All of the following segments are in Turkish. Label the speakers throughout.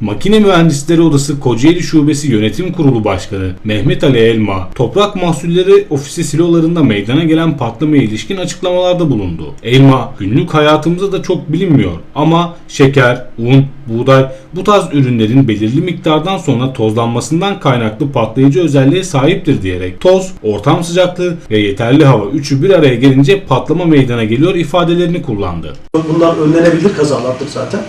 Speaker 1: Makine Mühendisleri Odası Kocaeli Şubesi Yönetim Kurulu Başkanı Mehmet Ali Elma, Toprak Mahsulleri Ofisi silolarında meydana gelen patlamaya ilişkin açıklamalarda bulundu. Elma, günlük hayatımızda da çok bilinmiyor ama şeker, un, buğday bu tarz ürünlerin belirli miktardan sonra tozlanmasından kaynaklı patlayıcı özelliğe sahiptir diyerek toz, ortam sıcaklığı ve yeterli hava üçü bir araya gelince patlama meydana geliyor ifadelerini kullandı.
Speaker 2: Bunlar önlenebilir kazalardır zaten.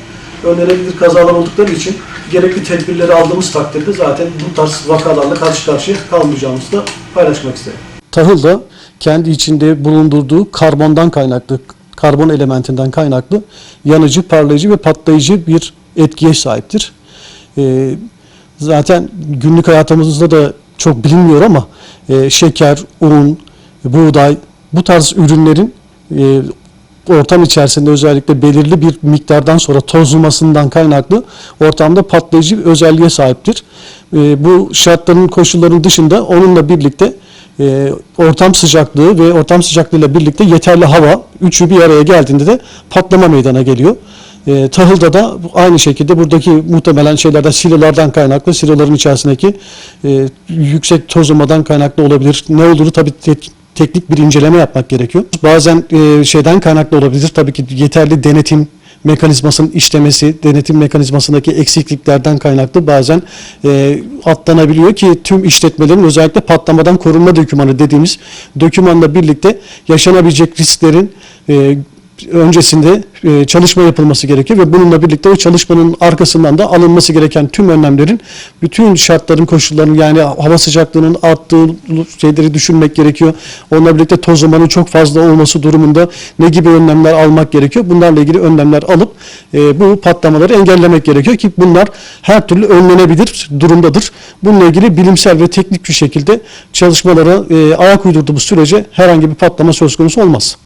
Speaker 2: Önlenebilir kazalar oldukları için gerekli tedbirleri aldığımız takdirde zaten bu tarz vakalarla karşı karşıya kalmayacağımızı da paylaşmak isterim.
Speaker 3: Tahıl da kendi içinde bulundurduğu karbondan kaynaklı, karbon elementinden kaynaklı yanıcı, parlayıcı ve patlayıcı bir etkiye sahiptir. Ee, zaten günlük hayatımızda da çok bilinmiyor ama e, şeker, un, buğday bu tarz ürünlerin e, ortam içerisinde özellikle belirli bir miktardan sonra tozulmasından kaynaklı ortamda patlayıcı bir özelliğe sahiptir. E, bu şartların koşulların dışında onunla birlikte e, ortam sıcaklığı ve ortam sıcaklığıyla birlikte yeterli hava üçü bir araya geldiğinde de patlama meydana geliyor. E, tahılda da aynı şekilde buradaki muhtemelen şeylerden silolardan kaynaklı siloların içerisindeki e, yüksek tozulmadan kaynaklı olabilir. Ne olduğunu tabii teknik bir inceleme yapmak gerekiyor. Bazen e, şeyden kaynaklı olabilir. Tabii ki yeterli denetim mekanizmasının işlemesi, denetim mekanizmasındaki eksikliklerden kaynaklı bazen e, atlanabiliyor ki tüm işletmelerin özellikle patlamadan korunma dokümanı dediğimiz dokümanla birlikte yaşanabilecek risklerin e, öncesinde e, çalışma yapılması gerekiyor ve bununla birlikte o çalışmanın arkasından da alınması gereken tüm önlemlerin bütün şartların koşullarının yani hava sıcaklığının arttığı şeyleri düşünmek gerekiyor. Onunla birlikte tozlamanın çok fazla olması durumunda ne gibi önlemler almak gerekiyor? Bunlarla ilgili önlemler alıp e, bu patlamaları engellemek gerekiyor ki bunlar her türlü önlenebilir durumdadır. Bununla ilgili bilimsel ve teknik bir şekilde çalışmalara e, ayak uydurduğumuz sürece herhangi bir patlama söz konusu olmaz.